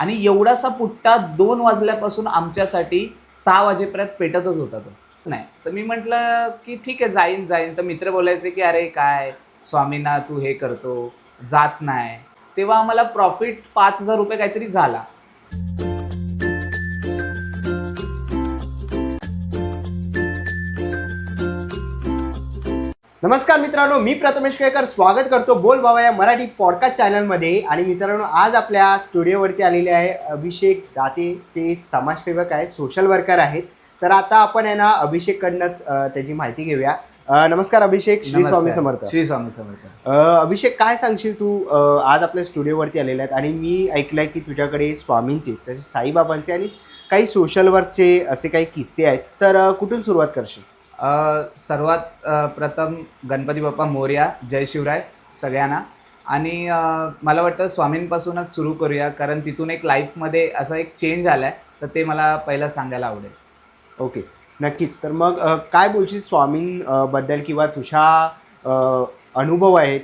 आणि एवढासा पुट्टा दोन वाजल्यापासून आमच्यासाठी सहा वाजेपर्यंत पेटतच होता तो. नाही तर मी म्हटलं की ठीक आहे जाईन जाईन. तर मित्र बोलायचे की अरे काय स्वामींना तू हे करतो जात नाही. तेव्हा आम्हाला प्रॉफिट पाच हजार रुपये काहीतरी झाला. नमस्कार मित्रांनो मी प्रथमेश केळकर स्वागत करतो बोल बाबा या मराठी पॉडकास्ट चॅनलमध्ये आणि मित्रांनो आज आपल्या स्टुडिओवरती आलेले आहे अभिषेक दाते. ते समाजसेवक आहेत सोशल वर्कर आहेत. तर आता आपण आहे ना अभिषेककडनंच त्याची माहिती घेऊया. नमस्कार अभिषेक श्री स्वामी. समर्थ. श्री स्वामी समर्थ. अभिषेक काय सांगशील तू? आज आपल्या स्टुडिओवरती आलेले आहेत. आणि मी ऐकलंय की तुझ्याकडे स्वामींचे तसेच साईबाबांचे आणि काही सोशल वर्कचे असे काही किस्से आहेत. तर कुठून सुरुवात करशील? सर्वात प्रथम गणपती बाप्पा मोर्या जय शिवराय सगळ्यांना. आणि मला वाटतं स्वामींपासूनच सुरू करूया कारण तिथून एक लाईफमध्ये असा एक चेंज आला आहे तर ते मला पहिलं सांगायला आवडेल. ओके. नक्कीच. तर मग काय बोलशील स्वामीं अ, बद्दल किंवा तुझ्या अनुभव आहेत?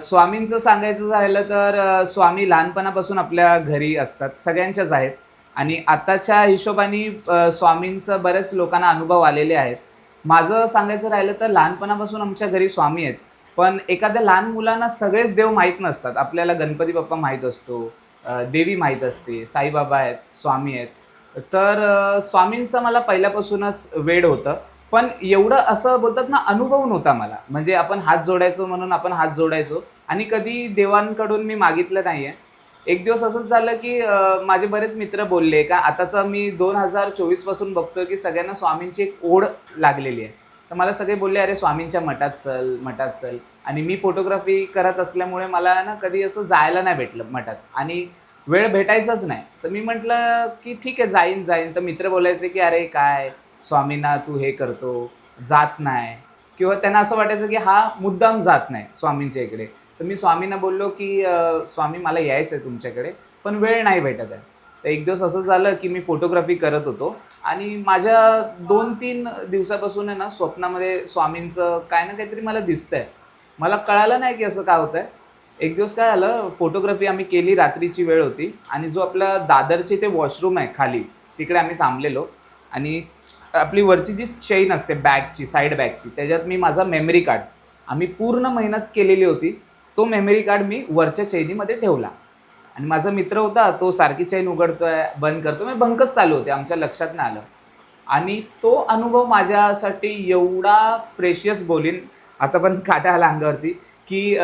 स्वामींचं सांगायचं झालं तर स्वामी लहानपणापासून आपल्या घरी असतात सगळ्यांच्याच आहेत. आणि आताच्या हिशोबाने स्वामींचं बरेच लोकांना अनुभव आलेले आहेत. माझं सांगायचं राहिलं तर लहानपणापासून आमच्या घरी स्वामी आहेत. पण एखाद्या लहान मुलांना सगळेच देव माहीत नसतात. आपल्याला गणपती बाप्पा माहीत असतो देवी माहीत असते साईबाबा आहेत स्वामी आहेत. तर स्वामींचं मला पहिल्यापासूनच वेड होतं. पण एवढं असं बोलतात ना अनुभव नव्हता मला. म्हणजे आपण हात जोडायचो म्हणून आपण हात जोडायचो. आणि कधी देवांकडून मी मागितलं नाही आहे एक दिवस असंच झालं की माझे बरेच मित्र बोलले का आताचं मी दोन हजार चोवीसपासून बघतोय की सगळ्यांना स्वामींची एक ओढ लागलेली आहे. तर मला सगळे बोलले अरे स्वामींच्या मठात चल मठात चल. आणि मी फोटोग्राफी करत असल्यामुळे मला ना कधी असं जायला नाही भेटलं मठात. आणि वेळ भेटायचाच नाही. तर मी म्हटलं की ठीक आहे जाईन जाईन. तर मित्र बोलायचे की अरे काय? स्वामींना तू हे करतो जात नाही. किंवा त्यांना असं वाटायचं की हा मुद्दाम जात नाही स्वामींच्या इकडे. तर मी स्वामींना बोललो की स्वामी मला यायचं आहे तुमच्याकडे पण वेळ नाही भेटत आहे. तर एक दिवस असं झालं की मी फोटोग्राफी करत होतो आणि माझ्या दोन तीन दिवसापासून आहे ना स्वप्नामध्ये स्वामींचं काय ना काहीतरी मला दिसतंय. मला कळालं नाही की असं काय होतं आहे एक दिवस काय झालं फोटोग्राफी आम्ही केली रात्रीची वेळ होती आणि जो आपला दादरचे ते वॉशरूम आहे खाली तिकडे आम्ही थांबलेलो आणि आपली वरची जी चेन असते बॅगची साईड बॅगची त्याच्यात मी माझा मेमरी कार्ड आम्ही पूर्ण मेहनत केलेली होती. तो मेमरी कार्ड मी वरच्या चैनीमध्ये ठेवला. आणि माझा मित्र होता तो सारखी चैन उघडतोय बंद करतो मी म्हणजे बंकच चालू होते आमच्या लक्षात नाही आलं. आणि तो अनुभव माझ्यासाठी एवढा प्रेशियस बोलीन आता पण काटा आला अंगावरती की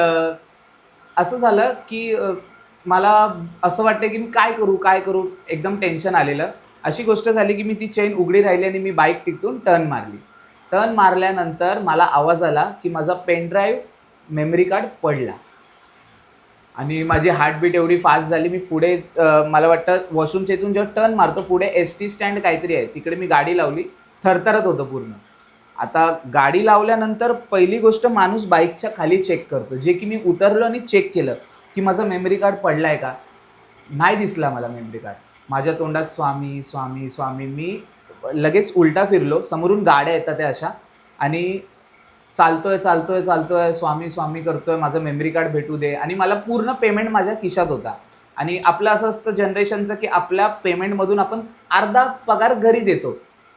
असं झालं की मला असं वाटतं की मी काय करू काय करू एकदम टेन्शन आलेलं. अशी गोष्ट झाली की मी ती चेन उघडी राहिली आणि मी बाईक टिकटून टर्न मारली. टर्न मारल्यानंतर मला आवाज आला की माझा पेनड्राईव्ह मेमरी कार्ड पडला. आणि माझी हार्टबीट एवढी फास्ट झाली मी पुढे मला वाटतं वॉशरूमच्या इथून जेव्हा टर्न मारतो पुढे एस टी स्टँड काहीतरी आहे. तिकडे मी गाडी लावली थरथरत होतं पूर्ण. आता गाडी लावल्यानंतर पहिली गोष्ट माणूस बाईकच्या खाली चेक करतो. जे की मी उतरलो आणि चेक केलं की माझं मेमरी कार्ड पडला आहे का? नाही दिसला मला मेमरी कार्ड माझ्या तोंडात स्वामी स्वामी स्वामी मी लगेच उलटा फिरलो. समोरून गाड्या येतात त्या अशा. आणि चालतोय चालतोय चालतोय स्वामी स्वामी करतोय माझं मेमरी कार्ड भेटू दे. आणि मला पूर्ण पेमेंट माझ्या खिशात होता. आणि आपलं असं असतं जनरेशनचं की आपल्या पेमेंटमधून आपण अर्धा पगार घरी देतो.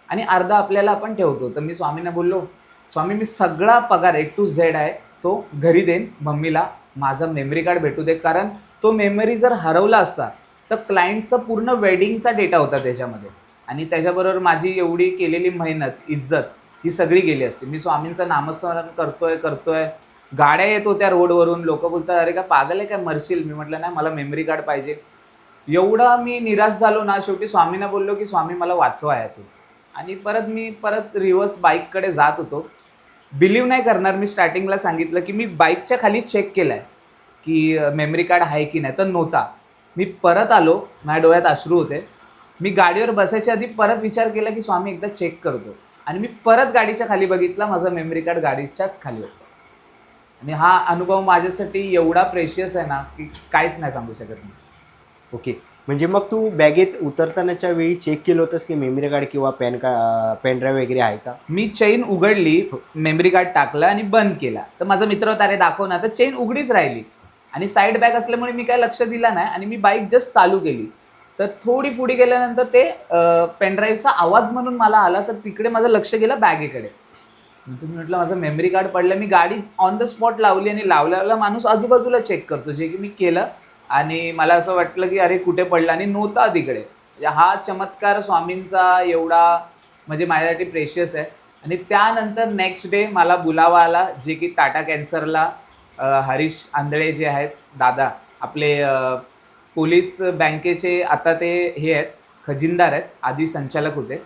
आणि अर्धा आपल्याला आपण ठेवतो. तर मी स्वामींना बोललो स्वामी मी सगळा पगार ए टू झेड आहे तो घरी देईन. मम्मीला माझा मेमरी कार्ड भेटू दे. कारण तो मेमरी जर हरवला असता तर क्लायंटचा पूर्ण वेडिंगचा डेटा होता त्याच्यामध्ये. आणि त्याच्याबरोबर माझी एवढी केलेली मेहनत इज्जत ही सगळी गेली असती. मी स्वामींचं नामस्मरण करतोय करतोय. गाड्या येत होत्या रोडवरून. लोक बोलतात अरे का पागल आहे काय मरशील. मी म्हटलं नाही मला मेमरी कार्ड पाहिजे. एवढा मी निराश झालो ना शेवटी स्वामींना बोललो की स्वामी मला वाचवा यातून. आणि परत मी परत रिव्हर्स बाईककडे जात होतो. बिलीव्ह नाही करणार मी स्टार्टिंगला सांगितलं की मी बाईकच्या खाली चेक केलं आहे की मेमरी कार्ड आहे की नाही. तर नव्हता. मी परत आलो माझ्या डोळ्यात अश्रू होते. मी गाडीवर बसायच्या आधी परत विचार केला की स्वामी एकदा चेक करतो. आणि मी परत गाडीच्या खाली बघितला माझा मेमरी कार्ड गाडीच्याच खाली होता. आणि हा अनुभव माझ्यासाठी एवढा प्रेशियस आहे ना की काहीच नाही सांगू शकत मी. ओके. म्हणजे मग तू बॅगेत उतरतानाच्या वेळी चेक केलं होतंस की मेमरी कार्ड किंवा पॅन कार्ड पेन ड्राईव्ह वगैरे आहे का? मी चेन उघडली मेमरी कार्ड टाकलं आणि बंद केला. तर माझा मित्र होता अरे दाखव ना. तर चेन उघडीच राहिली. आणि साईड बॅग असल्यामुळे मी काय लक्ष दिलं नाही आणि मी बाईक जस्ट चालू केली. तर थोडी पुढे गेल्यानंतर ते पेनड्राईव्हचा आवाज म्हणून मला आला तर तिकडे माझं लक्ष गेलं बॅगेकडे. तुम्ही म्हटलं माझं मेमरी कार्ड पडलं मी गाडी ऑन द स्पॉट लावली आणि लावल्याला माणूस आजूबाजूला चेक करतो जे की मी केलं. आणि मला असं वाटलं की अरे कुठे पडलं? आणि नव्हता तिकडे. म्हणजे हा चमत्कार स्वामींचा एवढा म्हणजे माझ्यासाठी प्रेशियस आहे. आणि त्यानंतर नेक्स्ट डे मला बुलावा आला जे की टाटा कॅन्सरला हरीश आंधळे जे आहेत दादा आपले पोलीस बँकेचे आता ते हे आहेत खजिनदार आहेत आधी संचालक होते.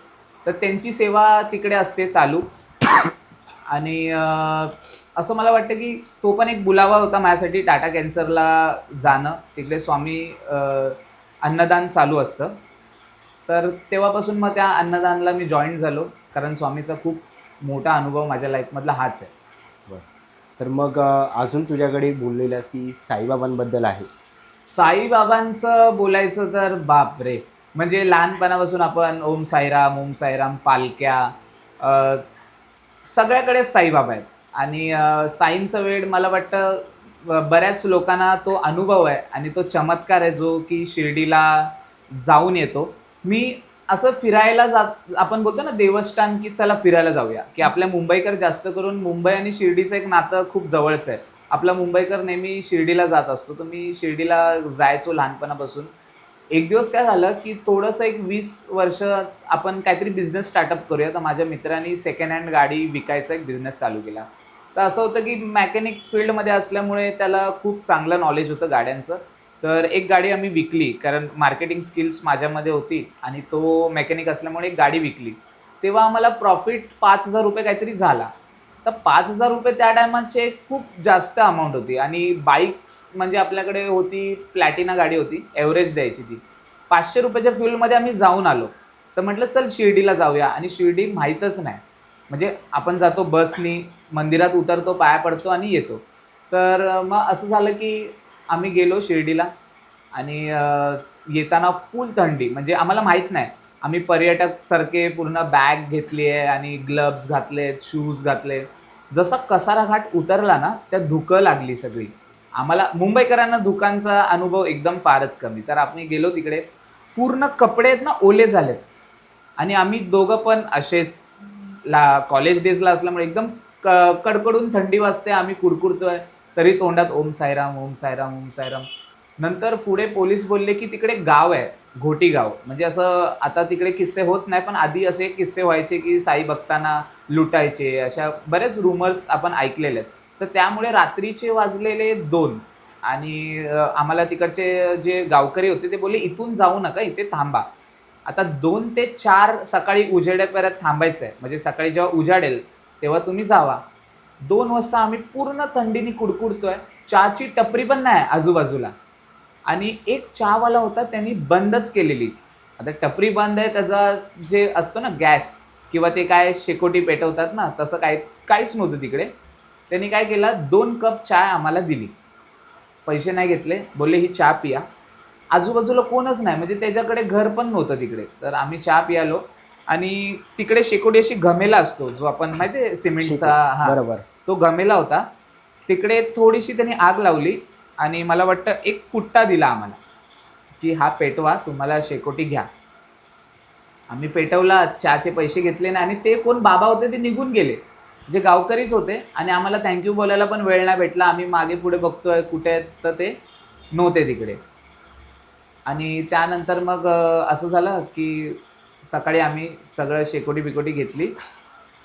तर त्यांची सेवा तिकडे असते चालू. आणि असं मला वाटतं की तो पण एक बुलावा होता माझ्यासाठी टाटा कॅन्सरला जाणं. तिकडे स्वामी अन्नदान चालू असतं. तर तेव्हापासून मग त्या अन्नदानला मी जॉईन झालो. कारण स्वामीचा खूप मोठा अनुभव माझ्या लाईफमधला हाच आहे. तर मग अजून तुझ्याकडे बोललेलास की साईबाबांबद्दल आहे. साईबाबांचं बोलायचं तर बाप रे म्हणजे लहानपणापासून आपण ओम साईराम ओम साईराम पालक्या सगळ्याकडेच साईबाबा आहेत. आणि साईंचं वेळ मला वाटतं बऱ्याच लोकांना तो अनुभव आहे आणि तो चमत्कार आहे जो की शिर्डीला जाऊन येतो. मी असं फिरायला जात आपण बोलतो ना देवस्थान की चला फिरायला जाऊया. की आपल्या मुंबईकर जास्त करून मुंबई आणि शिर्डीचं एक नातं खूप जवळचं आहे. आपला मुंबईकर नेहमी शिर्डीला जात असतो तर मी शिर्डीला जायचो लहानपणापासून. एक दिवस काय झालं की थोडंसं एक वीस वर्ष आपण काहीतरी बिझनेस स्टार्टअप करूया तर माझ्या मित्रांनी सेकंड हँड गाडी विकायचा एक बिझनेस चालू केला. तर असं होतं की मॅकॅनिक फील्डमध्ये असल्यामुळे त्याला खूप चांगलं नॉलेज होतं गाड्यांचं. तर एक गाडी आम्ही विकली कारण मार्केटिंग स्किल्स माझ्यामध्ये होती आणि तो मेकॅनिक असल्यामुळे एक गाडी विकली. तेव्हा आम्हाला प्रॉफिट पाच हजार रुपये काहीतरी झाला. तर पाच हजार रुपये त्या टायमाचे खूप जास्त अमाऊंट होती. आणि बाईक्स म्हणजे आपल्याकडे होती प्लॅटिना गाडी होती एव्हरेज द्यायची ती. पाचशे रुपयाच्या फ्युलमध्ये आम्ही जाऊन आलो. तर म्हटलं चल शिर्डीला जाऊया. आणि शिर्डी माहीतच नाही. म्हणजे आपण जातो बसनी मंदिरात उतरतो पाया पडतो आणि येतो. तर मग असं झालं की आम्ही गेलो शिर्डीला. आणि येताना फुल थंडी. म्हणजे आम्हाला माहीत नाही. आम्ही पर्यटक सारखे पूर्ण बॅग घेतली आहे आणि ग्लव्स घातलेत शूज घातले जसा कसारा घाट उतरला ना त्या धुकं लागली सगळी. आम्हाला मुंबईकरांना धुकांचा अनुभव एकदम फारच कमी. तर आम्ही गेलो तिकडे पूर्ण कपडे आहेत ना ओले झालेत. आणि आम्ही दोघं पण असेच ला कॉलेज डेजला असल्यामुळे एकदम क कडकडून थंडी वाजते आम्ही कुडकुडतोय. तरी तोंडात ओम सायराम ओम सायराम ओम सायराम नंतर पुढे पोलीस बोलले की तिकडे गाव आहे. घोटीगाव. म्हणजे असं आता तिकडे किस्से होत नाही पण आधी असे किस्से व्हायचे की साई बघताना लुटायचे अशा बरेच रुमर्स आपण ऐकलेले आहेत. तर त्यामुळे रात्रीचे वाजलेले दोन आणि आम्हाला तिकडचे जे गावकरी होते ते बोलले इथून जाऊ नका इथे थांबा. आता दोन ते चार सकाळी उजेडेपर्यंत थांबायचं आहे. म्हणजे सकाळी जेव्हा उजाडेल तेव्हा तुम्ही जावा. दोन वाजता आम्ही पूर्ण थंडीने कुडकुडतोय. चहाची टपरी पण नाही आजूबाजूला. आणि एक चहावाला होता त्यांनी बंदच केलेली. आता टपरी बंद आहे त्याचा जे असतो ना गॅस किंवा ते काय शेकोटी पेटवतात ना तसं काय काहीच नव्हतं तिकडे. त्यांनी काय केलं दोन कप चहा आम्हाला दिली. पैसे नाही घेतले बोलले ही चहा पिया. आजूबाजूला कोणच नाही म्हणजे त्याच्याकडे घर पण नव्हतं तिकडे. तर आम्ही चहा पियालो. आणि तिकडे शेकोटी अशी घमेला असतो जो आपण माहिती आहे सिमेंटचा हा. बरोबर. तो गमेला होता. तिकडे थोडीशी त्यांनी आग लावली. आणि मला वाटतं एक पुट्टा दिला आम्हाला की हा पेटवा तुम्हाला शेकोटी घ्या. आम्ही पेटवला चहाचे पैसे घेतले नाही आणि ते कोण बाबा होते ते निघून गेले. जे गावकरीच होते आणि आम्हाला थँक्यू बोलायला पण वेळ नाही भेटला. आम्ही मागे पुढे बघतोय कुठे आहेत तर ते नव्हते तिकडे. आणि त्यानंतर मग असं झालं की सकाळी आम्ही सगळं शेकोटी बिकोटी घेतली.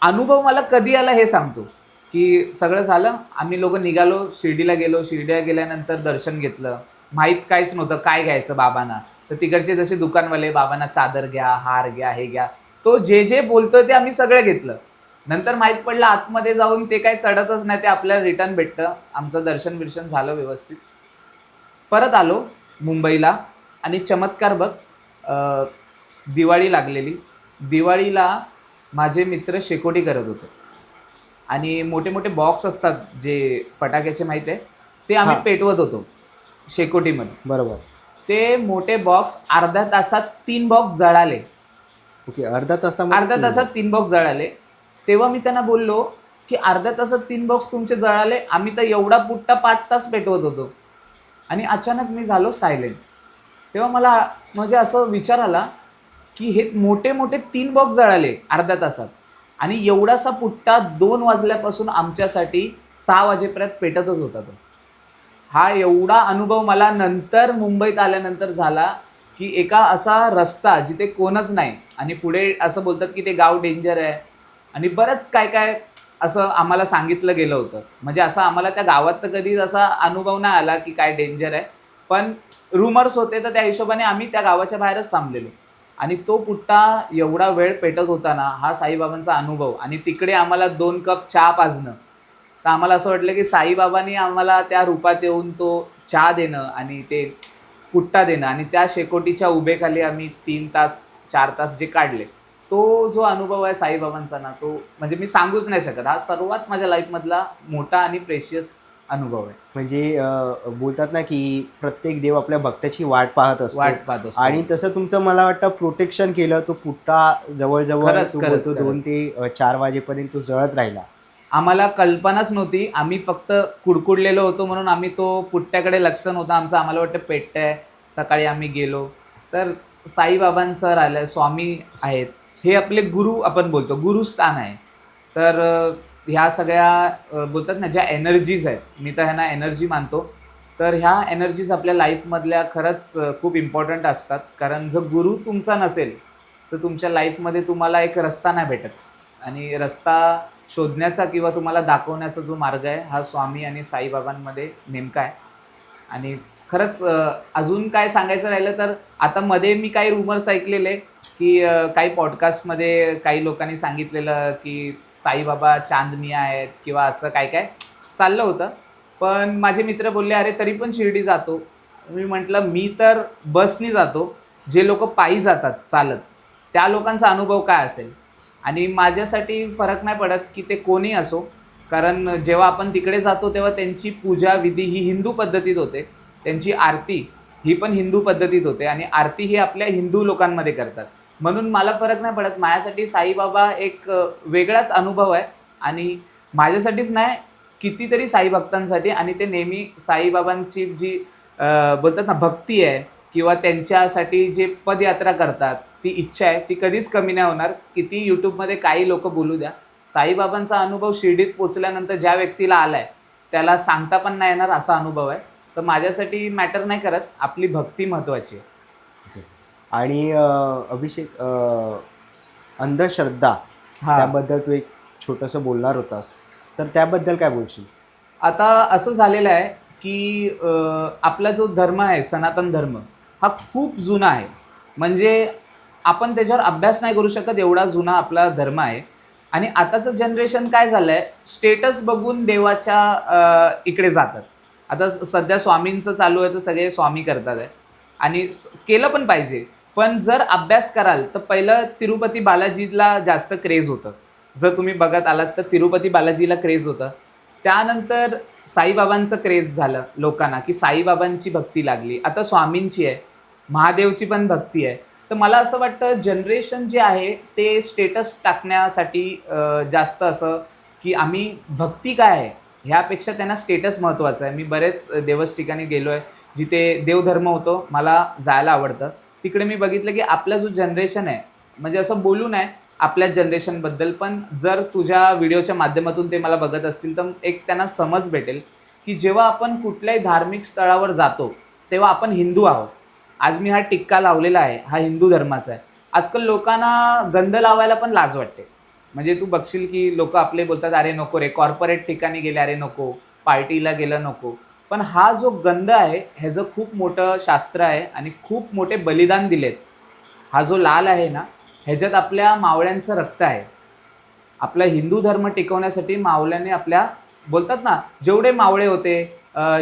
अनुभव मला कधी आला हे सांगतो. की सगळं झालं आम्ही लोक निघालो शिर्डीला गेलो. शिर्डीला गेल्यानंतर दर्शन घेतलं. माहीत काहीच नव्हतं काय घ्यायचं बाबांना. तर तिकडचे जसे दुकानवाले बाबांना चादर घ्या हार घ्या हे घ्या. तो जे जे बोलतोय ते आम्ही सगळं घेतलं. नंतर माहीत पडलं आतमध्ये जाऊन ते काही चढतच नाही ते आपल्याला रिटर्न भेटतं. आमचं दर्शन बिर्शन झालं व्यवस्थित. परत आलो मुंबईला आणि चमत्कार बघ दिवाळी लागलेली. दिवाळीला माझे मित्र शेकोटी करत होते. आणि मोठे मोठे बॉक्स असतात जे फटाक्याचे माहीत आहे? ते आम्ही हा. पेटवत होतो शेकोटीमध्ये. बरोबर. ते मोठे बॉक्स अर्ध्या तासात तीन बॉक्स जळाले. ओके अर्धा तासामध्ये अर्ध्या तासात तीन बॉक्स जळाले. तेव्हा मी त्यांना बोललो की अर्ध्या तासात तीन बॉक्स तुमचे जळाले आम्ही तर एवढा पुट्टा पाच तास पेटवत होतो. आणि अचानक मी झालो सायलेंट तेव्हा मला म्हणजे असं विचार आला की हे मोठे मोठे तीन बॉक्स जळाले अर्ध्या तासात. आणि एवढासा पुट्टा दोन वाजल्यापासून आमच्यासाठी सहा वाजेपर्यंत पेटतच होता तो. हा एवढा अनुभव मला नंतर मुंबईत आल्यानंतर झाला की एका असा रस्ता जिथे कोणच नाही आणि पुढे असं बोलतात की ते गाव डेंजर आहे आणि बरंच काय काय असं आम्हाला सांगितलं गेलं होतं. म्हणजे असं आम्हाला त्या गावात तर कधीच असा अनुभव नाही आला की काय डेंजर आहे. पण रुमर्स होते तर त्या हिशोबाने आम्ही त्या गावाच्या बाहेरच थांबलेलो. आणि तो पुट्टा एवढा वेळ पेटत होता ना हा साईबाबांचा अनुभव. आणि तिकडे आम्हाला दोन कप चहा पाजणं. तर आम्हाला असं वाटलं की साईबाबांनी आम्हाला त्या रूपात येऊन तो चहा देणं आणि ते पुट्टा देणं. आणि त्या शेकोटीच्या उभेखाली आम्ही तीन तास चार तास जे काढले. तो जो अनुभव आहे साईबाबांचा ना तो म्हणजे मी सांगूच नाही शकत. हा सर्वात माझ्या लाईफमधला मोठा आणि प्रेशियस अनुभव आहे. म्हणजे अं, बोलतात ना की प्रत्येक देव आपल्या भक्ताची वाट पाहत असतो. वाट पाहत असतो. आणि तसं तुमचं मला वाटतं प्रोटेक्शन केलं तो पुट्टा जवळजवळ खरंच, तू खरंच, बोलतो दोन खरंच. ते अं, चार वाजेपर्यंत तो जळत राहिला. आम्हाला कल्पनाच नव्हती. आम्ही फक्त कुडकुडलेलो होतो म्हणून आम्ही तो पुट्ट्याकडे लक्ष नव्हतं. आमचं आम्हाला वाटतं पेटतंय सकाळी आम्ही गेलो. तर साईबाबांचं राहिलं स्वामी आहेत. हे आपले गुरु आपण बोलतो. गुरुस्थान आहे. तर अं, ह्या सगळ्या बोलतात ना ज्या एनर्जीज आहेत मी तर ह्यांना एनर्जी मानतो. तर ह्या एनर्जीज आपल्या लाईफमधल्या खरंच खूप इम्पॉर्टंट असतात. कारण जर गुरु तुमचा नसेल तर तुमच्या लाईफमध्ये तुम्हाला एक रस्ता नाही भेटत. आणि रस्ता शोधण्याचा किंवा तुम्हाला दाखवण्याचा जो मार्ग आहे हा स्वामी आणि साईबाबांमध्ये नेमका आहे. आणि खरंच अजून काय सांगायचं राहिलं तर आता मध्ये मी काही रुमर्स ऐकलेले की काही पॉडकास्टमध्ये काही लोकांनी सांगितलेलं की साईबाबा चांदनी आहेत किंवा असं काय काय चाललं होतं. पण माझे मित्र बोलले अरे तरी पण शिर्डी जातो. मी म्हटलं मी तर बसनी जातो. जे लोक पायी जातात चालत त्या लोकांचा अनुभव काय असेल? आणि माझ्यासाठी फरक नाही पडत की ते कोणी असो. कारण जेव्हा आपण तिकडे जातो तेव्हा त्यांची पूजा विधी ही हिंदू पद्धतीत होते. त्यांची आरती ही पण हिंदू पद्धतीत होते. आणि आरती ही आपल्या हिंदू लोकांमध्ये करतात. म्हणून मला फरक नाही पडत. माझ्यासाठी साईबाबा एक वेगळाच अनुभव आहे. आणि माझ्यासाठीच नाही कितीतरी साई भक्तांसाठी आणि ते नेहमी साईबाबांची जी बोलतात ना भक्ती आहे किंवा त्यांच्यासाठी जे पदयात्रा करतात ती इच्छा आहे ती कधीच कमी नाही होणार. किती यूट्यूबमध्ये काही लोक बोलू द्या. साईबाबांचा अनुभव शिर्डीत पोचल्यानंतर ज्या व्यक्तीला आला आहे त्याला सांगता पण नाही येणार असा अनुभव आहे. तर माझ्यासाठी मॅटर नाही करत. आपली भक्ती महत्त्वाची आहे. आणि अभिषेक अंधश्रद्धा त्याबद्दल तू एक छोटंसं बोलणार होतास. तर त्याबद्दल काय बोलशील? आता असं झालेलं आहे की आपला जो धर्म आहे सनातन धर्म हा खूप जुना आहे. म्हणजे आपण त्याच्यावर अभ्यास नाही करू शकत एवढा जुना आपला धर्म आहे. आणि आताचं जनरेशन काय झालं आहे स्टेटस बघून देवाच्या इकडे जातात. आता सध्या स्वामींचं चालू आहे तर सगळे स्वामी करतात. आहे आणि केलं पण पाहिजे. पण जर अभ्यास कराल तर पहिलं तिरुपती बालाजीला जास्त क्रेज होतं. जर तुम्ही बघत आलात तर तिरुपती बालाजीला क्रेज होतं. त्यानंतर साईबाबांचं क्रेज झालं लोकांना की साईबाबांची भक्ती लागली. आता स्वामींची आहे महादेवची पण भक्ती आहे. तर मला असं वाटतं जनरेशन जे आहे ते स्टेटस टाकण्यासाठी जास्त असं की आम्ही भक्ती काय आहे ह्यापेक्षा त्यांना स्टेटस महत्त्वाचं आहे. मी बरेच देवस ठिकाणी गेलो आहे जिथे देवधर्म होतो मला जायला आवडतं. तिकडे मी बघितलं की आपला जो जनरेशन आहे म्हणजे असं बोलू नये आपल्या जनरेशनबद्दल पण जर तुझ्या व्हिडिओच्या माध्यमातून ते मला बघत असतील तर एक त्यांना समज भेटेल की जेव्हा आपण कुठल्याही धार्मिक स्थळावर जातो तेव्हा आपण हिंदू आहोत. आज मी हा टिक्का लावलेला आहे हा हिंदू धर्माचा आहे. आजकाल लोकांना गंध लावायला पण लाज वाटते. म्हणजे तू बघशील की लोक आपले बोलतात अरे नको रे कॉर्पोरेट ठिकाणी गेले अरे नको पार्टीला गेलं नको. पण हा जो गंध आहे ह्याचं खूप मोठं शास्त्र आहे आणि खूप मोठे बलिदान दिलेत हा जो लाल आहे ना ह्याच्यात आपल्या मावळ्यांचं रक्त आहे. आपला हिंदू धर्म टिकवण्यासाठी मावळ्याने आपल्या बोलतात ना जेवढे मावळे होते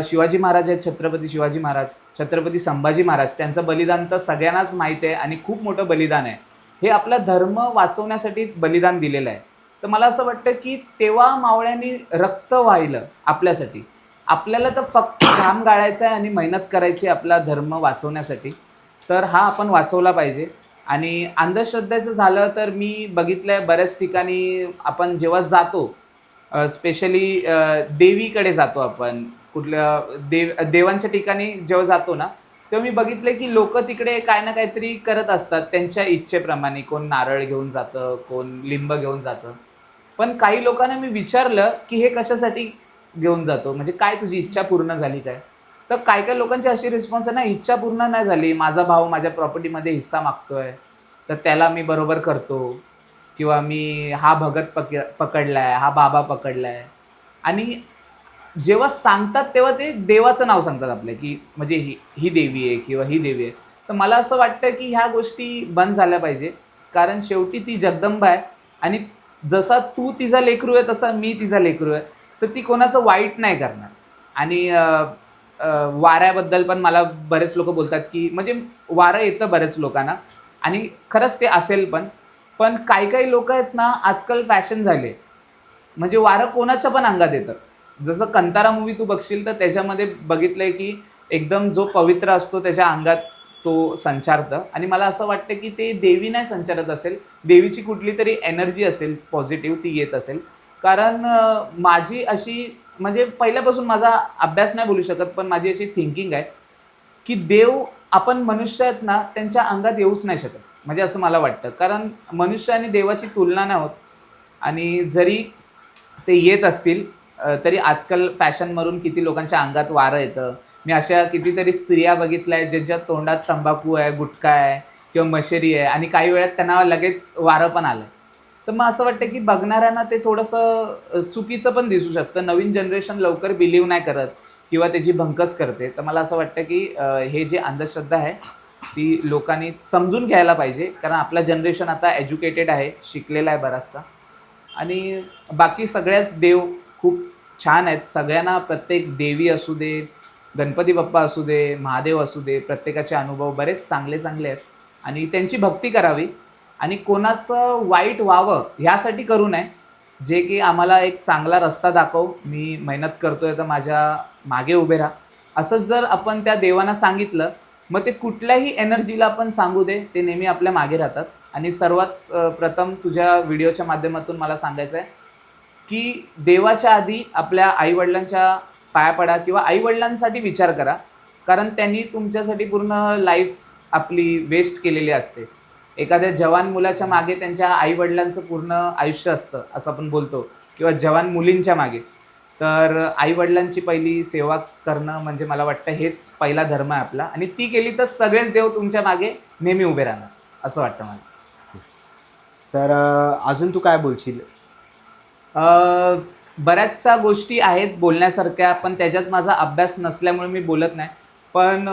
शिवाजी महाराज आहेत छत्रपती शिवाजी महाराज छत्रपती संभाजी महाराज त्यांचं बलिदान तर सगळ्यांनाच माहीत आहे आणि खूप मोठं बलिदान आहे. हे आपला धर्म वाचवण्यासाठी बलिदान दिलेलं आहे. तर मला असं वाटतं की तेव्हा मावळ्यांनी रक्त वाहिलं आपल्यासाठी. आपल्याला तर फक्त घाम गाळायचा आहे आणि मेहनत करायची आहे आपला धर्म वाचवण्यासाठी. तर हा आपण वाचवला पाहिजे. आणि अंधश्रद्धेचं झालं तर मी बघितलं आहे बऱ्याच ठिकाणी आपण जेव्हा जातो स्पेशली देवीकडे जातो आपण. कुठल्या देव देवांच्या ठिकाणी जेव्हा जातो ना तेव्हा मी बघितलं की लोक तिकडे काय ना काहीतरी करत असतात. त्यांच्या इच्छेप्रमाणे कोण नारळ घेऊन जातं कोण लिंब घेऊन जातं. पण काही लोकांना मी विचारलं की हे कशासाठी घेऊन जातो. म्हणजे काय तुझी इच्छा पूर्ण झाली काय? तर काय काय लोकांची अशी रिस्पॉन्स आहे ना इच्छा पूर्ण नाही झाली. माझा भाऊ माझ्या प्रॉपर्टीमध्ये हिस्सा मागतोय. तर त्याला मी बरोबर करतो. किंवा मी हा भगत पक पकडलाय हा बाबा पकडलाय. आणि जेव्हा सांगतात तेव्हा ते देवाचं नाव सांगतात आपल्या की म्हणजे ही ही देवी आहे किंवा ही देवी आहे. तर मला असं वाटतं की ह्या गोष्टी बंद झाल्या पाहिजे. कारण शेवटी ती जगदंबा आहे. आणि जसा तू तिचा लेकरू आहे तसा मी तिचा लेकरू आहे. तर ती कोणाचं वाईट नाही करणार. आणि वाऱ्याबद्दल पण मला बरेच लोक बोलतात की म्हणजे वारं येतं बऱ्याच लोकांना. आणि खरंच ते असेल पण पण काही काही लोक आहेत ना आजकाल फॅशन झाले. म्हणजे वारं कोणाच्या पण अंगात येतं. जसं कंतारा मूवी तू बघशील तर त्याच्यामध्ये बघितलंय की एकदम जो पवित्र असतो त्याच्या अंगात तो संचारतं. आणि मला असं वाटतं की ते देवी नाही संचारत असेल. देवीची कुठली तरी एनर्जी असेल पॉझिटिव्ह ती येत असेल. कारण माझी अशी म्हणजे पहिल्यापासून माझा अभ्यास नाही बोलू शकत पण माझी अशी थिंकिंग आहे की देव आपण मनुष्य आहेत ना त्यांच्या अंगात येऊच नाही शकत. म्हणजे असं मला वाटतं. कारण मनुष्य आणि देवाची तुलना नाही होत. आणि जरी ते येत असतील तरी आजकाल फॅशनवरून किती लोकांच्या अंगात वारं येतं. मी अशा कितीतरी स्त्रिया बघितल्या आहेत ज्यांच्या तोंडात तंबाखू आहे गुटखा आहे किंवा मशेरी आहे आणि काही वेळात त्यांना लगेच वारं पण आलं तर मग असं वाटतं की बघणाऱ्यांना ते थोडंसं चुकीचं पण दिसू शकतं. नवीन जनरेशन लवकर बिलीव्ह नाही करत किंवा त्याची भंकस करते. तर मला असं वाटतं की हे जे अंधश्रद्धा आहे ती लोकांनी समजून घ्यायला पाहिजे. कारण आपला जनरेशन आता एज्युकेटेड आहे शिकलेला आहे बराचसा. आणि बाकी सगळ्याच देव खूप छान आहेत. सगळ्यांना प्रत्येक देवी असू दे गणपती बाप्पा असू दे महादेव असू दे प्रत्येकाचे अनुभव बरेच चांगले चांगले आहेत. आणि त्यांची भक्ती करावी. आणि कोणाचं वाईट व्हावं ह्यासाठी करू नये. जे की आम्हाला एक चांगला रस्ता दाखव मी मेहनत करतोय तर माझ्या मागे उभे राहा. असंच जर आपण त्या देवांना सांगितलं मग ते कुठल्याही एनर्जीला आपण सांगू दे ते नेहमी आपल्या मागे राहतात. आणि सर्वात प्रथम तुझ्या व्हिडिओच्या माध्यमातून मला सांगायचं आहे की देवाच्या आधी आपल्या आईवडिलांच्या पाया पडा किंवा आईवडिलांसाठी विचार करा. कारण त्यांनी तुमच्यासाठी पूर्ण लाईफ आपली वेस्ट केलेली असते. एखाद्या जवान मुलाच्या मागे त्यांच्या आईवडिलांचं पूर्ण आयुष्य असतं असं आपण बोलतो. किंवा जवान मुलींच्या मागे. तर आईवडिलांची पहिली सेवा करणं म्हणजे मला वाटतं हेच पहिला धर्म आहे आपला. आणि ती केली तर सगळेच देव तुमच्या मागे नेहमी उभे राहणार असं वाटतं मला. तर अजून तू काय बोलशील? बऱ्याचशा गोष्टी आहेत बोलण्यासारख्या पण त्याच्यात माझा अभ्यास नसल्यामुळे मी बोलत नाही. पण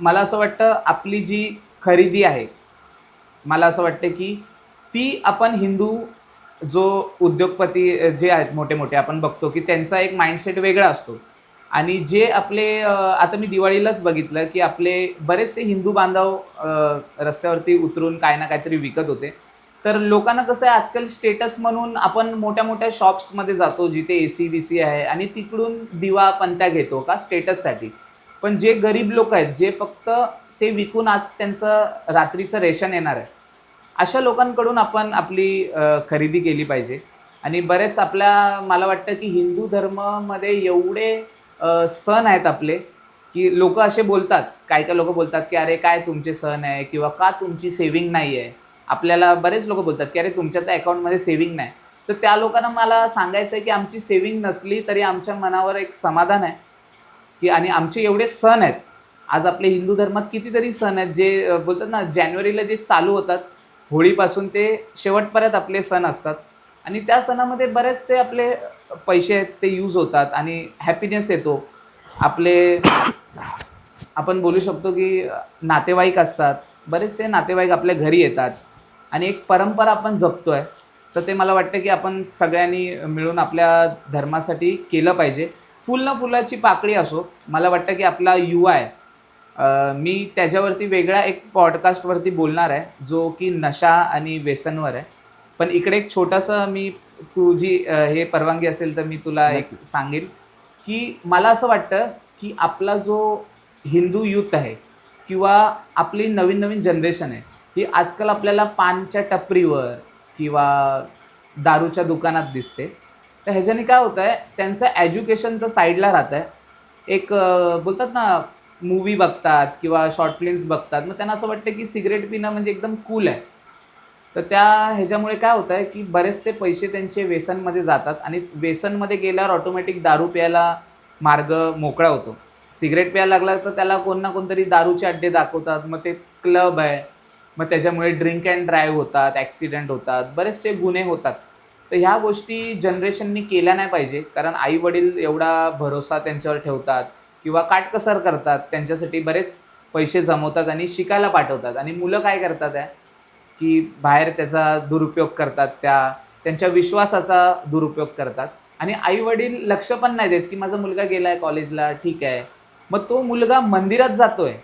मला असं वाटतं आपली जी खरेदी आहे मला असं वाटतं की ती आपण हिंदू जो उद्योगपती जे आहेत मोठे मोठे आपण बघतो की त्यांचा एक माइंडसेट वेगळा असतो. आणि जे आपले आता मी दिवाळीलाच बघितलं की आपले बरेचसे हिंदू बांधव रस्त्यावरती उतरून काय ना काहीतरी विकत होते. तर लोकांना कसं आहे आजकाल स्टेटस म्हणून आपण मोठ्या मोठ्या शॉप्समध्ये जातो जिथे ए सी बी सी आहे आणि तिकडून दिवा पंत्या घेतो का स्टेटससाठी पण जे गरीब लोक आहेत जे फक्त ते विकून आज त्यांचं रात्रीचं रेशन येणार आहे. अशा लोकांकडून आपण आपली खरेदी केली पाहिजे. आणि बरेच आपल्या मला वाटतं की हिंदू धर्मामध्ये एवढे सण आहेत आपले की लोक असे बोलतात. काय काय लोक बोलतात की अरे काय तुमचे सण आहे? किंवा का तुमची सेविंग नाही आहे? आपल्याला बरेच लोक बोलतात की अरे तुमच्या त्या अकाउंटमध्ये सेविंग नाही. तर त्या लोकांना मला सांगायचं आहे की आमची सेविंग नसली तरी आमच्या मनावर एक समाधान आहे. की आणि आमचे एवढे सण आहेत आज आपले हिंदू धर्मात कितीतरी सण आहेत जे बोलतात ना जानेवारीला जे चालू होतात होळीपासून ते शेवटपर्यंत आपले सण असतात. आणि त्या सणामध्ये बरेचसे आपले पैसे आहेत ते यूज होतात आणि हॅपीनेस येतो. आपले आपण बोलू शकतो की नातेवाईक असतात. बरेचसे नातेवाईक आपल्या घरी येतात. आणि एक परंपरा आपण जपतो आहे तर ते मला वाटतं की आपण सगळ्यांनी मिळून आपल्या धर्मासाठी केलं पाहिजे. फुल न फुलाची पाकळी असो. मला वाटतं की आपला युवा आहे मी त्याच्यावरती वेगळा एक पॉडकास्टवरती बोलणार आहे जो की नशा आणि व्यसनवर आहे. पण इकडे एक छोटासा मी तुझी हे परवानगी असेल तर मी तुला एक. सांगेन की मला असं वाटतं की आपला जो हिंदू युथ आहे किंवा आपली नवीन नवीन जनरेशन आहे ही आजकाल आपल्याला पानच्या टपरीवर किंवा दारूच्या दुकानात दिसते. तर ह्याच्याने काय होतं आहे त्यांचं एज्युकेशन तर साईडला राहतं आहे एक बोलतात ना मूवी बघतात किंवा शॉर्ट फिल्म्स बघतात मग त्यांना असं वाटतं की सिगरेट पिणं म्हणजे एकदम कूल आहे. तर त्या ह्याच्यामुळे काय होतं आहे की बरेचसे पैसे त्यांचे व्यसनमध्ये जातात आणि व्यसनमध्ये गेल्यावर ऑटोमॅटिक दारू प्यायला मार्ग मोकळा होतो. सिगरेट प्यायला लागला तर त्याला कोण ना कोणतरी दारूचे अड्डे दाखवतात मग ते क्लब आहे मग त्याच्यामुळे ड्रिंक अँड ड्राईव्ह होतात ॲक्सिडेंट होतात बरेचसे गुन्हे होतात. तर ह्या गोष्टी जनरेशननी केल्या नाही पाहिजे कारण आई वडील एवढा भरोसा त्यांच्यावर ठेवतात. किंवा काटकसर करतात त्यांच्यासाठी बरेच पैसे जमवतात आणि शिकायला पाठवतात. आणि मुलं काय करतात आहे? की बाहेर त्याचा दुरुपयोग करतात त्या त्यांच्या विश्वासाचा दुरुपयोग करतात. आणि आई वडील लक्ष पण नाही देत की माझा मुलगा गेला आहे कॉलेजला ठीक आहे. मग तो मुलगा मंदिरात जातो आहे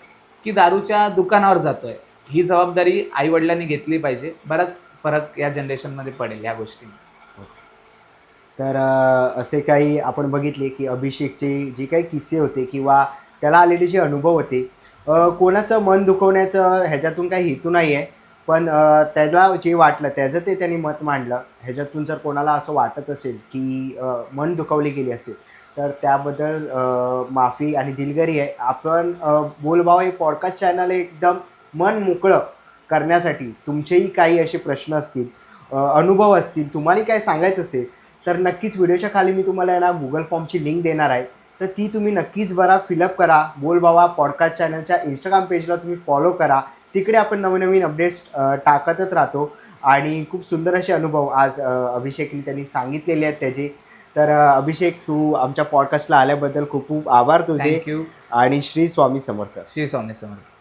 की दारूच्या दुकानावर जातो आहे ही जबाबदारी आईवडिलांनी घेतली पाहिजे. बराच फरक या जनरेशनमध्ये पडेल या गोष्टी तर असे काही आपण बघितले की अभिषेकचे जे काही किस्से होते किंवा त्याला आलेले जे अनुभव होते कोणाचं मन दुखवण्याचं ह्याच्यातून काही हेतू नाही आहे पण त्याला जे वाटलं त्याचं ते त्यांनी मत मांडलं. ह्याच्यातून जर कोणाला असं वाटत असेल की मन दुखावली गेली असेल तर त्याबद्दल माफी आणि दिलगरी आहे. आपण बोलभाव हे पॉडकास्ट चॅनल एकदम मन मोकळं करण्यासाठी तुमचेही काही असे प्रश्न असतील अनुभव असतील तुम्हाला काय सांगायचं असेल तर नक्कीच व्हिडिओच्या खाली मी तुम्हाला आहे ना गुगल फॉर्मची लिंक देणार आहे. तर ती तुम्ही नक्कीच बरा फिलअप करा. बोल बाबा पॉडकास्ट चॅनलच्या इंस्टाग्राम पेजला तुम्ही फॉलो करा. तिकडे आपण नवीन नवीन अपडेट्स टाकतच राहतो. आणि खूप सुंदर असे अनुभव आज अभिषेकने त्यांनी सांगितलेले आहेत त्याचे. तर अभिषेक तू आमच्या पॉडकास्टला आल्याबद्दल खूप खूप आभार तुझे. आणि श्री स्वामी समर्थ. श्री स्वामी समर्थ.